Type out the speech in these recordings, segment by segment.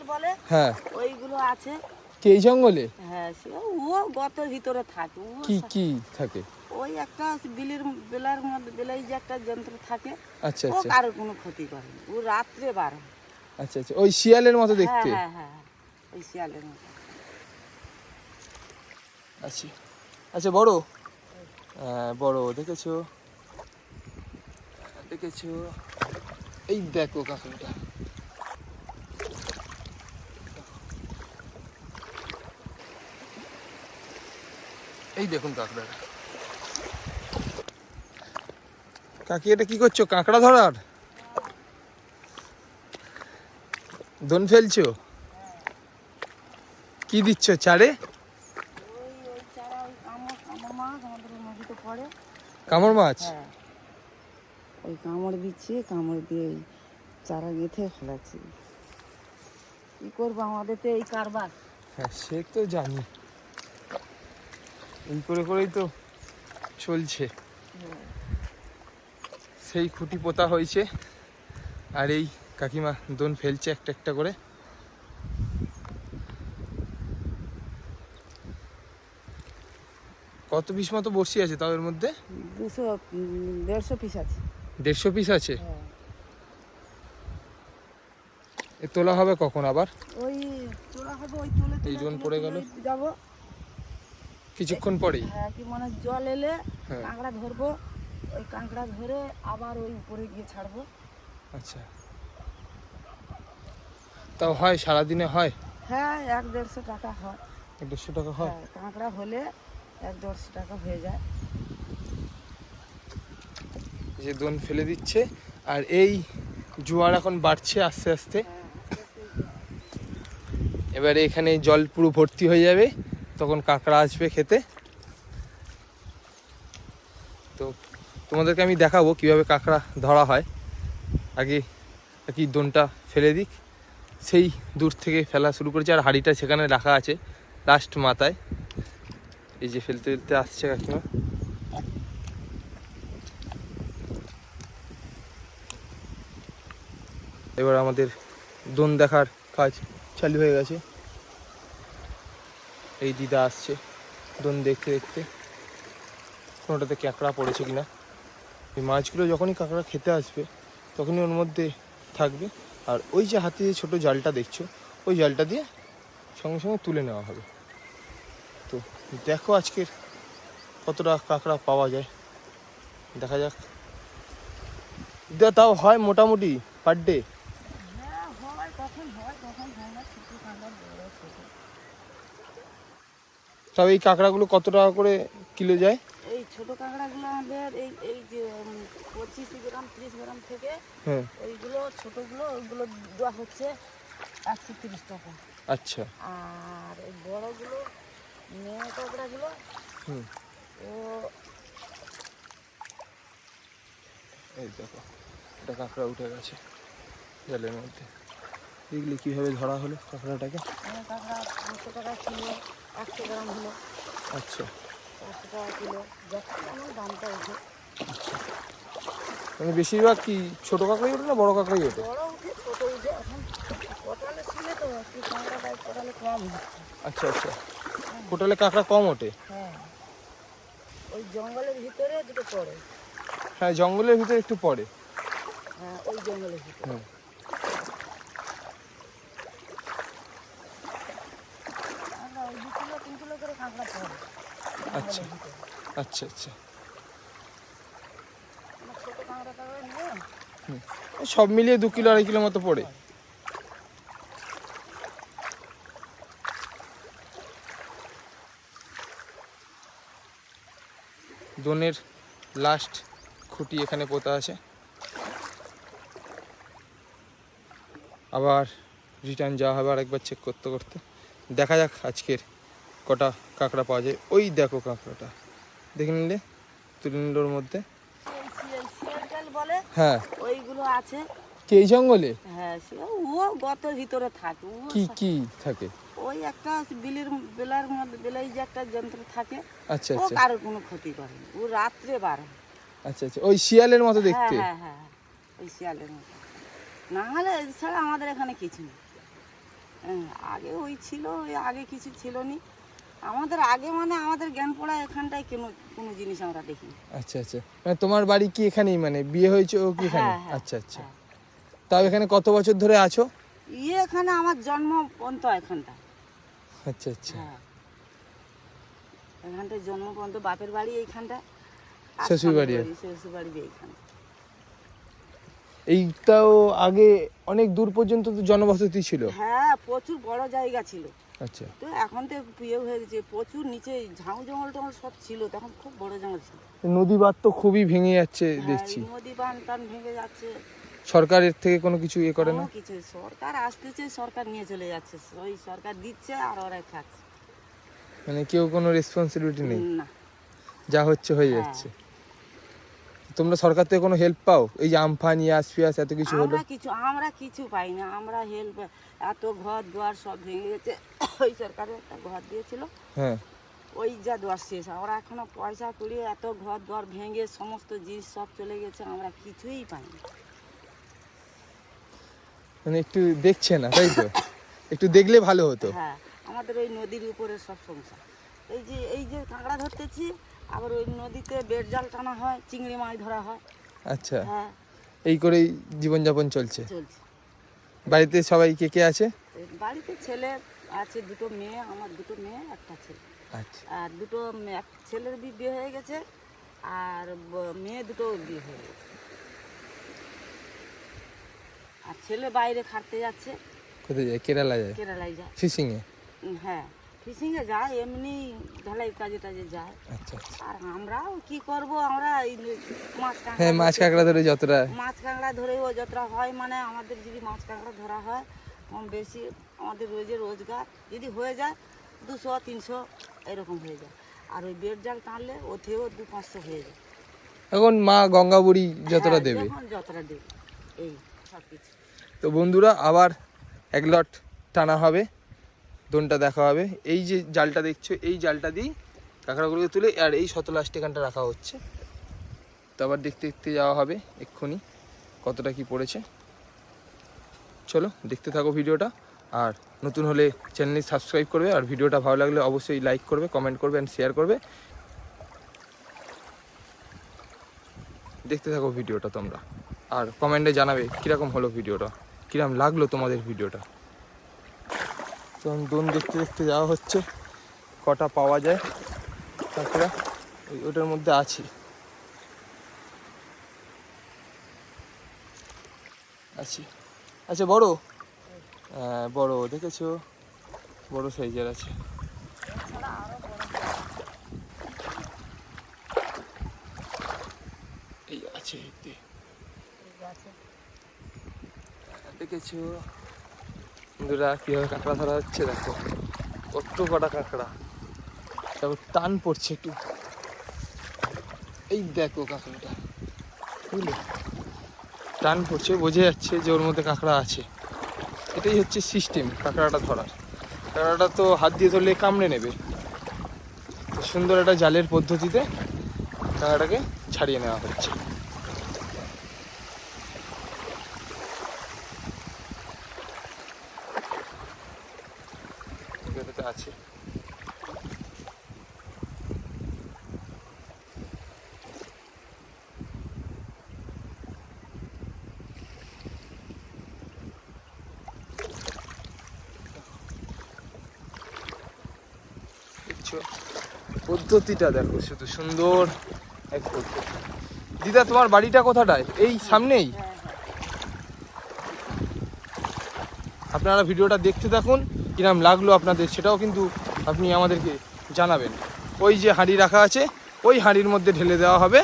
শিয়াল বলে হ্যাঁ। ওইগুলো আছে। কি এই জঙ্গলে? হ্যাঁ সে ও গতের ভিতরে থাকে কি কি থাকে? ওই একটা বিলির বেলার মধ্যে বেলাই যে একটা যন্ত্র থাকে আচ্ছা ও আচ্ছা। কারোর কোনো ক্ষতি করে না ও রাত্রে বার আচ্ছা আচ্ছা ওই শিয়ালের মতো হ্যাঁ দেখতে? হ্যাঁ হ্যাঁ হ্যাঁ, ওই শিয়ালের মতো। আচ্ছা আচ্ছা বড়? হ্যাঁ বড় দেখেছ? দেখেছ? এই দেখো কাকুটা। এই দেখুন কাঁকড়াটা কাকি এটা কি করছ? কাঁকড়া ধরার? দোন ফেলছো? কি দিচ্ছ চারে? ওই ওই চারা ওই কামড় মাছ? ওই কামড় দিচ্ছি কামড় দিয়ে এই চারা গেঁথে ফেলাচ্ছি। কি করব আমাদের তো এই কারবার? হ্যাঁ সে তো জানি। এই করে করেই তো চলছে। সেই খুঁটি পোতা হয়েছে আর এই কাকিমা দোন ফেলছে একটা একটা করে। কত পিস মতো বসি আছে তাও এর মধ্যে? দুশো দেড়শো পিস আছে। দেড়শো পিস আছে? হ্যাঁ। এ তোলা হবে কখন আবার? ওই তোলা হবে ওই তুলে এই জন পড়ে গেল। যাব। কিছুক্ষণ পরেই? হ্যাঁ কি মানে জল এলে হ্যাঁ। কাঁকড়া ধরবো ওই কাঁকড়া ধরে আবার ওই উপরে গিয়ে ছাড়বো। আচ্ছা। তাও হয় সারাদিনে হয়? হ্যাঁ এক দেড়শো টাকা হয়। দেড়শো টাকা হয়? হ্যাঁ কাঁকড়া হলে এক দেড়শো টাকা হয়ে যায়। যে দোন ফেলে দিচ্ছে আর এই জোয়ার এখন বাড়ছে আস্তে আস্তে। এবারে এখানে জল পুরো ভর্তি হয়ে যাবে। তখন কাঁকড়া আসবে খেতে। তো তোমাদেরকে আমি দেখাবো কীভাবে কাঁকড়া ধরা হয়। আগে কি দোনটা ফেলে দিক। সেই দূর থেকে ফেলা শুরু করেছে আর হাঁড়িটা সেখানে রাখা আছে লাস্ট মাথায়। এই যে ফেলতে ফেলতে আসছে কাকিমা। এবার আমাদের দোন দেখার কাজ চালু হয়ে গেছে। এই দিদা আসছে। দোন দেখতে দেখতে। কোনোটাতে ক্যাঁকড়া পড়েছে কিনা। এই মাছগুলো যখনই কাঁকড়া খেতে আসবে, তখনই ওর মধ্যে থাকবে। আর ওই যে হাতে যে ছোটো জালটা দেখছ, ওই জালটা দিয়ে সঙ্গে সঙ্গে তুলে নেওয়া হবে। তো দেখো আজকের কতটা কাঁকড়া পাওয়া যায়। দেখা যাক। দিদা, তাও হয় মোটামুটি পার ডে হ্যাঁ হয় কখন হয় কখন হয় না ছোটো কাঁকড়া বড় ছোটো তাও এই কাঁকড়াগুলো কত টাকা করে কিলো যায়? এই ছোটো কাঁকড়াগুলো আমাদের এই এই যে পঁচিশ গ্রাম ত্রিশ গ্রাম থেকে হ্যাঁ। ওইগুলো ছোটোগুলো ওইগুলো দেওয়া হচ্ছে একশো তিরিশ টাকা। আচ্ছা। আর এই বড়গুলো মেয়ে কাঁকড়াগুলো হুম। ও এই দেখো এটা কাঁকড়া উঠে গেছে জলের মধ্যে। দেখলি কীভাবে ধরা হলো কাঁকড়াটাকে? কাঁকড়া পাঁচশো টাকা কিলো। একশো গ্রাম হলো। আচ্ছা। পাঁচশো টাকা কিলো। যখন দামটা ওঠে মানে বেশিরভাগ কি ছোটো কাঁকড়াই ওঠে না বড় কাঁকড়াই ওঠে? বড় উঠে ছোটো উঠে। এখন কোটালে ছিল তো একটু কোটালে কম আচ্ছা আচ্ছা। কোটালে কাঁকড়া কম ওঠে? হ্যাঁ। ওই জঙ্গলের ভিতরে দুটো পড়ে। হ্যাঁ জঙ্গলের ভিতরে একটু পড়ে। হ্যাঁ ওই জঙ্গলের ভিতরে হুম কাঁকড়া ওই দু কিলো তিন কিলো করে কাঁকড়া পড়ে আচ্ছা আচ্ছা আচ্ছা। সব মিলিয়ে দু কিলো, আড়াই কিলো মতো পড়ে। দোনের লাস্ট খুঁটি এখানে পোতা আছে। আবার রিটার্ন যাওয়া হবে আরেকবার চেক করতে করতে। দেখা যাক আজকের কটা কাঁকড়া পাওয়া যায়? ওই দেখো কাঁকড়াটা। দেখে নিলে? তুলে নিল ওর মধ্যে? হ্যাঁ। ওইগুলো আছে। কি এই জঙ্গলে? হ্যাঁ ও গতের ভিতরে থাকে। ও কি কি থাকে? ওই একটা বিলির বেলার মধ্যে বেলাই যে একটা যন্ত্র থাকে আচ্ছা ও আচ্ছা। কারোর কোনো ক্ষতি করে না। ও রাত্রে বার আচ্ছা আচ্ছা। ওই শিয়ালের মতো হ্যাঁ দেখতে? হ্যাঁ হ্যাঁ হ্যাঁ, ওই শিয়ালের মতো। না হলে এছাড়া আমাদের এখানে কিছু নেই। হ্যাঁ, আগে ওই ছিল ওই আগে কিছু ছিল নি আমাদের আগে মানে আমাদের জ্ঞান পড়া এখানটায় কোনো কোনো জিনিস আমরা দেখিনি আচ্ছা আচ্ছা। মানে তোমার বাড়ি কি এখানেই? মানে বিয়ে হয়েছে ও কি এখানে? হ্যাঁ, হ্যাঁ, আচ্ছা আচ্ছা। হ্যাঁ। তাও এখানে কত বছর ধরে আছো? ইয়ে এখানে আমার জন্ম পর্যন্ত এখানটা। আচ্ছা আচ্ছা। এখানটায় জন্ম পর্যন্ত বাপের বাড়ি এইখানটা শ্বশুর বাড়ি? শ্বশুর বাড়ি এইখানে এইটাও আগে অনেক দূর পর্যন্ত তো জনবসতি ছিল? হ্যাঁ প্রচুর বড় জায়গা ছিল। আচ্ছা। তো এখন তো ইয়ে হয়ে গেছে প্রচুর নিচে ঝাউ জঙ্গল টঙ্গল সব ছিল তখন খুব বড় জঙ্গল ছিল। নদী বাঁধ তো খুবই ভেঙে যাচ্ছে হ্যাঁ, দেখছি। নদী বান টান ভেঙে যাচ্ছে। সরকারের থেকে কোনো কিছু ইয়ে করে না? কিছু সরকার আসতেছে সরকার নিয়ে চলে যাচ্ছে। ওই সরকার দিচ্ছে আর ওরা খাচ্ছে। মানে কেউ কোনো রেসপন্সিবিলিটি নেই? না। যা হচ্ছে হয়ে হ্যাঁ। যাচ্ছে। তোমরা সরকার থেকে কোনো হেল্প পাও? এই যে আমফান ইয়াস ফিয়াস এত কিছু হলো? আমরা কিছু আমরা কিছু পাই না। আমরা হেল্প এত ঘর দুয়ার সব ভেঙে গেছে। ওই সরকারের একটা ঘর দিয়েছিল। হ্যাঁ। ওই যা দুয়ার শেষ। আমরা এখনও পয়সা কুড়িয়ে এত ঘর দুয়ার ভেঙে সমস্ত জিনিস সব চলে গেছে। আমরা কিছুই পাই না। মানে একটু দেখছে না তাই তো? একটু দেখলে ভালো হতো। হ্যাঁ আমাদের ওই নদীর উপরে সব সংসার। এই যে এই যে কাঁকড়া ধরতেছি আবার ওই নদীতে বেড় জাল টানা হয় চিংড়ি মাছ ধরা হয়। আচ্ছা। হ্যাঁ। এই করেই জীবনযাপন চলছে? চলছে। বাড়িতে সবাই কে কে আছে? বাড়িতে ছেলে আছে দুটো মেয়ে আমার দুটো মেয়ে একটা ছেলে। আচ্ছা। আর দুটো এক ছেলের বিয়ে হয়ে গেছে আর মেয়ে দুটো বিয়ে হয়ে গেছে। আর ছেলে বাইরে খাটতে যাচ্ছে। কোথায় যায়? কেরালা যায়? কেরালায় যায়। ফিশিং এ হ্যাঁ। ফিশিংয়ে যায় এমনি ঢালাই কাজে টাজে যায়। আচ্ছা আচ্ছা। আর আমরাও কি করব আমরা এই মাছ কাঁকড়া হ্যাঁ মাছ কাঁকড়া ধরে যতটা মাছ কাঁকড়া ধরেও যতটা হয় মানে আমাদের যদি মাছ কাঁকড়া ধরা হয় কম বেশি আমাদের রোজে রোজগার যদি হয়ে যায় দুশো তিনশো এরকম হয়ে যায়। আর ওই বেড জাল টানলে ওতেও দু পাঁচশো হয়ে যায়। এখন মা গঙ্গাবুড়ি যতটা হ্যাঁ, দেবে? যতটা দেবে এই সব কিছু। তো বন্ধুরা আবার এক লট টানা হবে। দোনটা দেখা হবে। এই যে জালটা দেখছ, এই জালটা দিয়েই কাঁকড়াগুলোকে তুলে আর এই শতলা স্টেকানটা রাখা হচ্ছে। তো আবার দেখতে দেখতে যাওয়া হবে এক্ষুনি কতটা কি পড়েছে। চলো দেখতে থাকো ভিডিওটা আর নতুন হলে চ্যানেলটি সাবস্ক্রাইব করবে আর ভিডিওটা ভালো লাগলে অবশ্যই লাইক করবে, কমেন্ট করবে অ্যান্ড শেয়ার করবে। দেখতে থাকো ভিডিওটা তোমরা। আর কমেন্টে জানাবে কীরকম হলো ভিডিওটা, কিরম লাগল তোমাদের ভিডিওটা। তো দোন দেখতে দেখতে যাওয়া হচ্ছে। কটা পাওয়া যায় কাঁকড়া ওই ওটার মধ্যে আছে। আছি। আচ্ছা বড়? হ্যাঁ বড় দেখেছ? বড় সাইজের আছে। এই আছে। দেখেছ? বন্ধুরা, কীভাবে কাঁকড়া ধরা হচ্ছে দেখো। কত কটা কাঁকড়া। তারপর টান পড়ছে একটু। এই দেখো কাঁকড়াটা। বুঝলে? টান পড়ছে, বোঝা যাচ্ছে যে ওর মধ্যে কাঁকড়া আছে। এটাই হচ্ছে সিস্টেম কাঁকড়াটা ধরার। কাঁকড়াটা তো হাত দিয়ে ধরলে কামড়ে নেবে। সুন্দর একটা জালের পদ্ধতিতে কাঁকড়াটাকে ছাড়িয়ে নেওয়া হচ্ছে। এটাতে আছে। পদ্ধতিটা দেখো শুধু সুন্দর এক পদ্ধতি। দিদা তোমার বাড়িটা কোথাটায়? এই সামনেই? হ্যাঁ হ্যাঁ। আপনারা ভিডিওটা দেখতে থাকুন। কিরাম লাগল আপনাদের সেটাও কিন্তু আপনি আমাদেরকে জানাবেন। ওই যে হাঁড়ি রাখা আছে ওই হাঁড়ির মধ্যে ঢেলে দেওয়া হবে।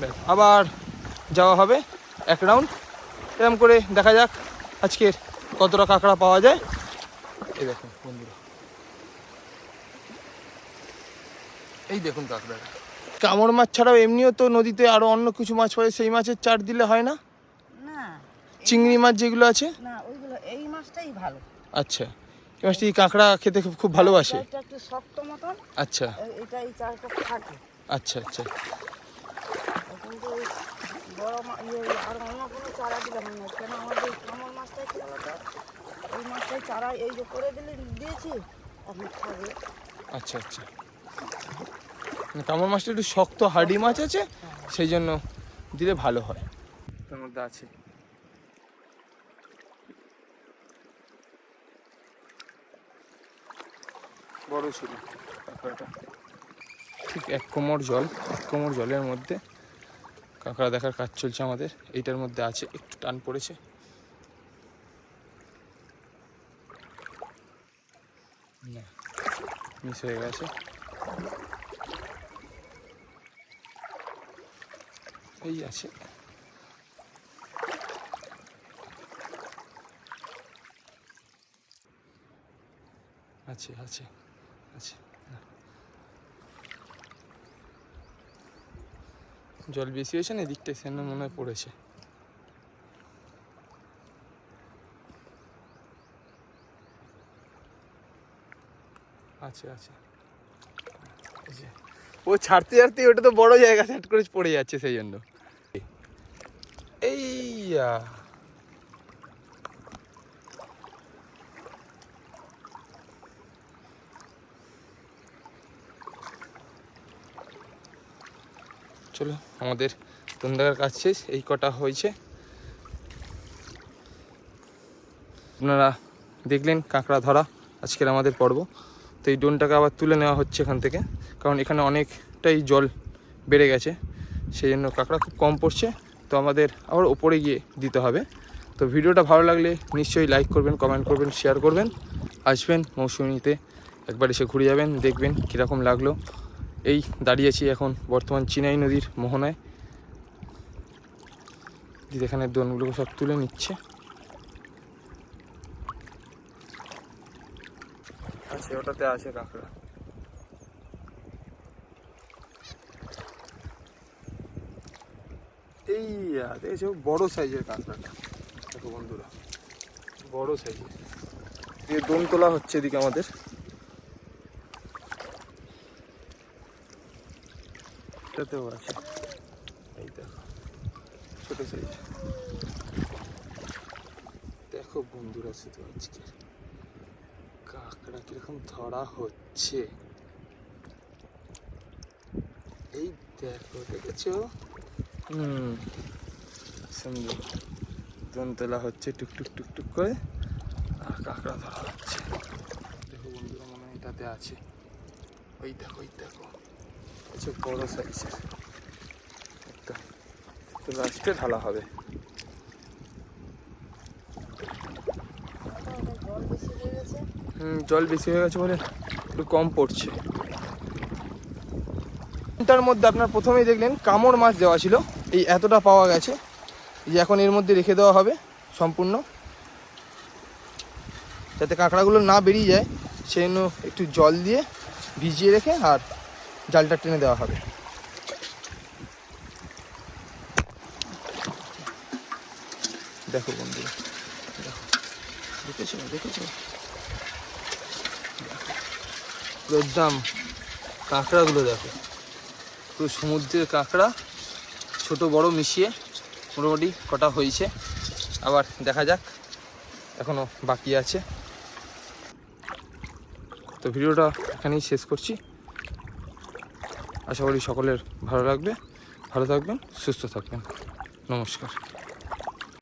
ব্যাস, আবার যাওয়া হবে এক রাউন্ড। এরকম করে দেখা যাক আজকের কতটা কাঁকড়া পাওয়া যায়। এই দেখুন বন্ধুরা। এই দেখুন কাঁকড়াটা। কামড় মাছ ছাড়াও এমনিও তো নদীতে আরও অন্য কিছু মাছ পাওয়া সেই মাছের চার দিলে হয় না? না চিংড়ি মাছ যেগুলো আছে? না ওইগুলো এই মাছটাই ভালো। আচ্ছা। এই মাছটি কাঁকড়া খেতে খুব- খুব ভালোবাসে? এটা একটু শক্ত মতন। আচ্ছা। এটা এই চারটা থাকে। আচ্ছা আচ্ছা। কিন্তু বড় ইয়ে আর অন্য কোনো চারা হয় না। কেন আমাদের কামড় মাছটা কি বলতো ওই মাছটা চারা এই যে করে দিলে দিয়েছি এখন খাবে। আচ্ছা আচ্ছা। মানে কামড় মাছটা একটু শক্ত হাড়ি মাছ আছে সেই জন্য দিলে ভালো হয়। তার মধ্যে আছে। বড় ছিল। ঠিক এক কোমর জল, এক কোমর জলের মধ্যে কাঁকড়া দেখার কাজ চলছে আমাদের। এইটার মধ্যে আছে, একটু টান পড়েছে। না মিস হয়ে গেছে। এই আছে। আছে আছে। জল বেশি হয়েছে না, এদিকটায় সেজন্য মনে হয় পড়েছে। আচ্ছা আচ্ছা। ও ছাড়তে ছাড়তে ওটা তো বড় জায়গা সেট করে পড়ে যাচ্ছে, সেই জন্য। এই চলো, আমাদের তন্দাকার কাজ শেষ, এই কটা হয়েছে। আপনারা দেখলেন কাঁকড়া ধরা আজকের আমাদের পর্ব। তো এই ডোনটাকে আবার তুলে নেওয়া হচ্ছে এখান থেকে, কারণ এখানে অনেকটাই জল বেড়ে গেছে, সেই জন্য কাঁকড়া খুব কম পড়ছে। তো আমাদের আবার ওপরে গিয়ে দিতে হবে। তো ভিডিওটা ভালো লাগলে নিশ্চয়ই লাইক করবেন কমেন্ট করবেন শেয়ার করবেন। আসবেন মৌসুমিতে, একবার এসে ঘুরে যাবেন, দেখবেন কীরকম লাগল। এই দাঁড়িয়েছি এখন বর্তমান চিনাই নদীর মোহনায়। এখানে দোনগুলোকে সব তুলে নিচ্ছে। ওটাতে আছে কাঁকড়া। এই বড় সাইজের কাঁকড়াটা। দেখো বন্ধুরা, বড় সাইজের। দিয়ে দোন তোলা হচ্ছে এদিকে আমাদের। এটাতেও আছে। এই দেখো, ছোট সাইজ দেখো বন্ধুরা শুধু আজকে। কাঁকড়া কীরকম ধরা হচ্ছে। এই দেখো, দেখেছ? হুম, সুন্দর। দোন তোলা হচ্ছে টুকটুক টুকটুক করে। আর কাঁকড়া ধরা হচ্ছে। দেখো বন্ধুরা, মনে হয় এটাতে আছে। ওই দেখো ওই দেখো। হচ্ছে বড় সাইজের লাস্টে ঢালা হবে। হুম, জল বেশি হয়ে গেছে বলে একটু কম পড়ছে। তার মধ্যে আপনার প্রথমেই দেখলেন কামড় মাছ দেওয়া ছিল। এই এতটা পাওয়া গেছে যে এখন এর মধ্যে রেখে দেওয়া হবে সম্পূর্ণ। যাতে কাঁকড়াগুলো না বেরিয়ে যায় সেই জন্য একটু জল দিয়ে ভিজিয়ে রেখে আর জালটা টেনে দেওয়া হবে। দেখো বন্ধু দেখো দেখেছ? দেখেছ একদম কাঁকড়াগুলো দেখো। পুরো সমুদ্রের কাঁকড়া, ছোট, বড় মিশিয়ে মোটামুটি কটা হয়েছে। আবার দেখা যাক এখনও বাকি আছে। তো ভিডিওটা এখানেই শেষ করছি। আশা করি সকলের ভালো লাগবে। ভালো থাকবেন সুস্থ থাকবেন। নমস্কার।